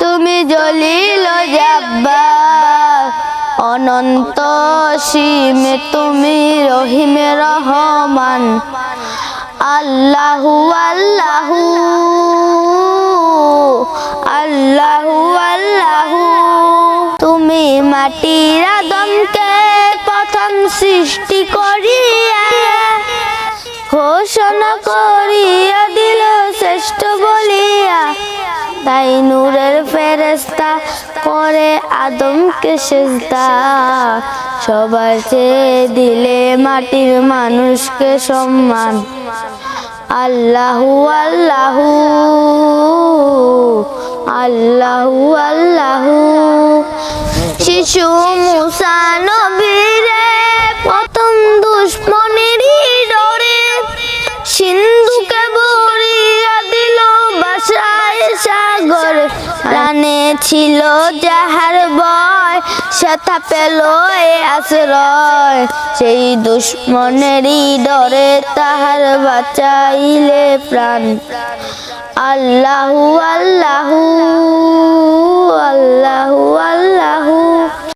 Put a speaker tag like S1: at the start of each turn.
S1: তুমি জলিল অনন্ত সীমে তুমি রহিমে রহমান। আল্লাহু আল্লাহু আল্লাহু আল্লাহু। তুমি মাটির আদমকে প্রথম সৃষ্টি করিয়া ঘোষণা করিয়া দিল শ্রেষ্ঠ বলিয়া। তাই নূরের ফেরেস্তা করে আদমকে সেজদা। সবার চেয়ে দিলে মাটির মানুষকে সম্মান। আল্লাহু আল্লাহু আল্লাহু আল্লাহু। শিশু মুসা নবীরে সাগর প্রাণে ছিল যাহার বয় সেথা পেল আশ্রয়। সেই দুশ্মনেরই ডরে তাহার বাঁচাইলে প্রাণ। আল্লাহু আল্লাহু।